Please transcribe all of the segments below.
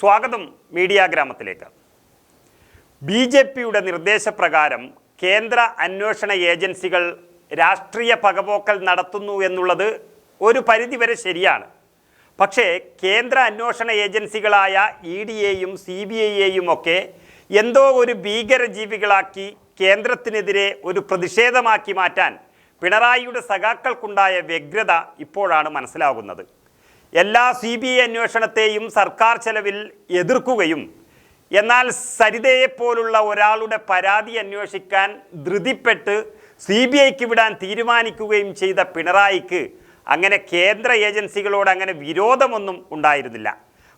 സ്വാഗതം മീഡിയ ഗ്രാമത്തിലേക്ക്. B J പിയുടെ നിർദ്ദേശപ്രകാരം കേന്ദ്ര അന്വേഷണ ഏജൻസികൾ രാഷ്ട്രീയ പകപോക്കൽ നടത്തുന്നു എന്നുള്ളത് ഒരു പരിധിവരെ ശരിയാണ്. പക്ഷേ കേന്ദ്ര അന്വേഷണ ഏജൻസികളായ ഇ ഡി എയും സി ബി ഐയെയും ഒക്കെ എന്തോ ഒരു ഭീകരജീവികളാക്കി കേന്ദ്രത്തിനെതിരെ ഒരു പ്രതിഷേധമാക്കി മാറ്റാൻ പിണറായിയുടെ സഖാക്കൾക്കുണ്ടായ വ്യഗ്രത ഇപ്പോഴാണ് മനസ്സിലാകുന്നത്. എല്ലാ സി ബി ഐ അന്വേഷണത്തെയും സർക്കാർ ചെലവിൽ എതിർക്കുകയും എന്നാൽ സരിതയെപ്പോലുള്ള ഒരാളുടെ പരാതി അന്വേഷിക്കാൻ ധൃതിപ്പെട്ട് സി ബി ഐക്ക് വിടാൻ തീരുമാനിക്കുകയും ചെയ്ത പിണറായിക്ക് അങ്ങനെ കേന്ദ്ര ഏജൻസികളോട് അങ്ങനെ വിരോധമൊന്നും ഉണ്ടായിരുന്നില്ല.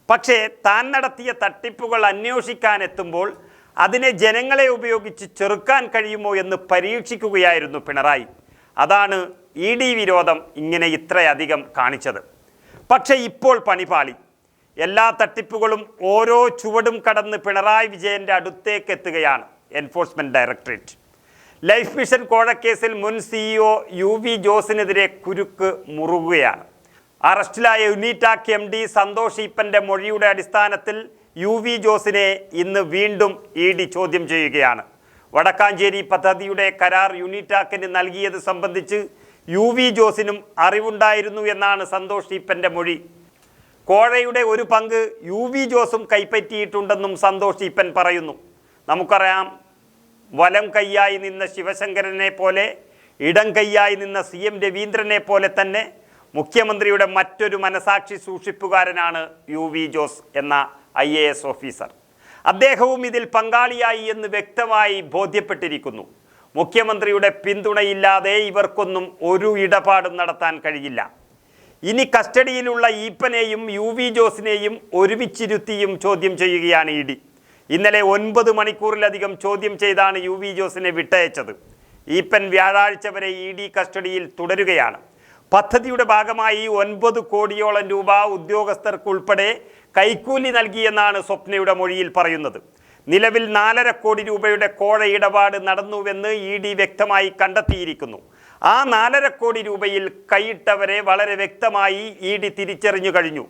പക്ഷേ താൻ നടത്തിയ തട്ടിപ്പുകൾ അന്വേഷിക്കാൻ എത്തുമ്പോൾ അതിനെ ജനങ്ങളെ ഉപയോഗിച്ച് ചെറുക്കാൻ കഴിയുമോ എന്ന് പരീക്ഷിക്കുകയായിരുന്നു പിണറായി. അതാണ് ഇ ഡി വിരോധം ഇങ്ങനെ ഇത്രയധികം കാണിച്ചത്. പക്ഷേ ഇപ്പോൾ പണിപാളി എല്ലാ തട്ടിപ്പുകളും ഓരോ ചുവടും കടന്ന് പിണറായി വിജയന്റെ അടുത്തേക്ക് എത്തുകയാണ് എൻഫോഴ്സ്മെന്റ് ഡയറക്ടറേറ്റ്. ലൈഫ് മിഷൻ കോഴക്കേസിൽ മുൻ സിഇഒ യു വി ജോസിനെതിരെ കുരുക്ക് മുറുകുകയാണ്. അറസ്റ്റിലായ യുനീറ്റാക് എം ഡി സന്തോഷ് ഈപ്പന്റെ മൊഴിയുടെ അടിസ്ഥാനത്തിൽ യു വി ജോസിനെ ഇന്ന് വീണ്ടും ഇ ഡി ചോദ്യം ചെയ്യുകയാണ്. വടക്കാഞ്ചേരി പദ്ധതിയുടെ കരാർ യുനീറ്റാക്കിന് നൽകിയത് സംബന്ധിച്ച് യു വി ജോസിനും അറിവുണ്ടായിരുന്നു എന്നാണ് സന്തോഷ് ഈപ്പന്റെ മൊഴി. കോഴയുടെ ഒരു പങ്ക് യു വി ജോസും കൈപ്പറ്റിയിട്ടുണ്ടെന്നും സന്തോഷ് ഈപ്പൻ പറയുന്നു. നമുക്കറിയാം വലം കൈയായി നിന്ന ശിവശങ്കരനെ പോലെ ഇടം കൈയായി നിന്ന സി എം രവീന്ദ്രനെ പോലെ തന്നെ മുഖ്യമന്ത്രിയുടെ മറ്റൊരു മനസാക്ഷി സൂക്ഷിപ്പുകാരനാണ് യു വി ജോസ് എന്ന ഐ എ എസ് ഓഫീസർ. അദ്ദേഹവും ഇതിൽ പങ്കാളിയായി എന്ന് വ്യക്തമായി ബോധ്യപ്പെട്ടിരിക്കുന്നു. മുഖ്യമന്ത്രിയുടെ പിന്തുണയില്ലാതെ ഇവർക്കൊന്നും ഒരു ഇടപാടും നടത്താൻ കഴിയില്ല. ഇനി കസ്റ്റഡിയിലുള്ള ഈപ്പനെയും യു വി ജോസിനെയും ഒരുമിച്ചിരുത്തിയും ചോദ്യം ചെയ്യുകയാണ് ഇ ഡി. ഇന്നലെ ഒൻപത് മണിക്കൂറിലധികം ചോദ്യം ചെയ്താണ് യു വി ജോസിനെ വിട്ടയച്ചത്. ഈപ്പൻ വ്യാഴാഴ്ച വരെ ഇ ഡി കസ്റ്റഡിയിൽ തുടരുകയാണ്. പദ്ധതിയുടെ ഭാഗമായി ഒൻപത് കോടിയോളം രൂപ ഉദ്യോഗസ്ഥർക്കുൾപ്പെടെ കൈക്കൂലി നൽകിയെന്നാണ് സ്വപ്നയുടെ മൊഴിയിൽ പറയുന്നത്. നിലവിൽ നാലര കോടി രൂപയുടെ കോഴ ഇടപാട് നടന്നുവെന്ന് ഇ ഡി വ്യക്തമായി കണ്ടെത്തിയിരിക്കുന്നു. ആ നാലര കോടി രൂപയിൽ കൈയിട്ടവരെ വളരെ വ്യക്തമായി ഇ ഡി തിരിച്ചറിഞ്ഞു കഴിഞ്ഞു.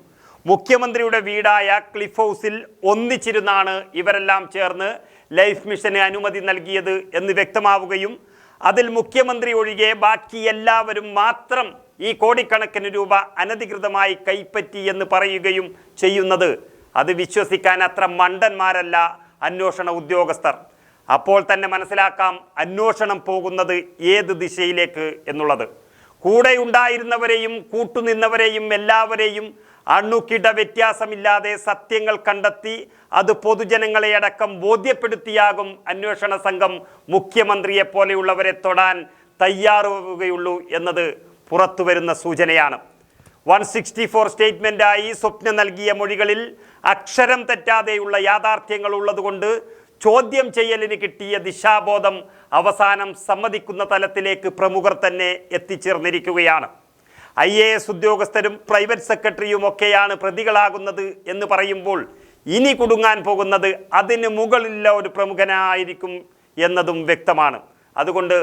മുഖ്യമന്ത്രിയുടെ വീടായ ക്ലിഫ് ഹൗസിൽ ഒന്നിച്ചിരുന്നാണ് ഇവരെല്ലാം ചേർന്ന് ലൈഫ് മിഷന് അനുമതി നൽകിയത് എന്ന് വ്യക്തമാവുകയും അതിൽ മുഖ്യമന്ത്രി ഒഴികെ ബാക്കി എല്ലാവരും മാത്രം ഈ കോടിക്കണക്കിന് രൂപ അനധികൃതമായി കൈപ്പറ്റി എന്ന് പറയുകയും ചെയ്യുന്നത്. അത് വിശ്വസിക്കാൻ അത്ര മണ്ടന്മാരല്ല. അന്വേഷണ ഉദ്യോഗസ്ഥർ. അപ്പോൾ തന്നെ മനസ്സിലാക്കാം അന്വേഷണം പോകുന്നത് ഏത് ദിശയിലേക്ക് എന്നുള്ളത്. കൂടെ ഉണ്ടായിരുന്നവരെയും കൂട്ടുനിന്നവരെയും എല്ലാവരെയും അണുക്കിട വ്യത്യാസമില്ലാതെ സത്യങ്ങൾ കണ്ടെത്തി അത് പൊതുജനങ്ങളെ അടക്കം ബോധ്യപ്പെടുത്തിയാകും അന്വേഷണ സംഘം മുഖ്യമന്ത്രിയെ പോലെയുള്ളവരെ തൊടാൻ തയ്യാറാവുകയുള്ളൂ എന്നത് പുറത്തുവരുന്ന സൂചനയാണ്. വൺ സിക്സ്റ്റി ഫോർ സ്റ്റേറ്റ്മെന്റായി സ്വപ്ന നൽകിയ മൊഴികളിൽ അക്ഷരം തെറ്റാതെയുള്ള യാഥാർത്ഥ്യങ്ങൾ ഉള്ളതുകൊണ്ട് ചോദ്യം ചെയ്യലിന് കിട്ടിയ ദിശാബോധം അവസാനം സമ്മതിക്കുന്ന തലത്തിലേക്ക് പ്രമുഖർ തന്നെ എത്തിച്ചേർന്നിരിക്കുകയാണ്. ഐ എ എസ് ഉദ്യോഗസ്ഥരും പ്രൈവറ്റ് സെക്രട്ടറിയുമൊക്കെയാണ് പ്രതികളാകുന്നത് എന്ന് പറയുമ്പോൾ ഇനി കുടുങ്ങാൻ പോകുന്നത് അതിന് മുകളിലുള്ള ഒരു പ്രമുഖനായിരിക്കും എന്നതും വ്യക്തമാണ്. അതുകൊണ്ട്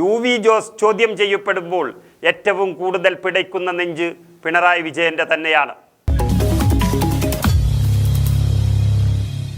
യു വി ജോസ് ചോദ്യം ചെയ്യപ്പെടുമ്പോൾ ഏറ്റവും കൂടുതൽ പിടയ്ക്കുന്ന നെഞ്ച് പിണറായി വിജയന്റെ തന്നെയാണ്.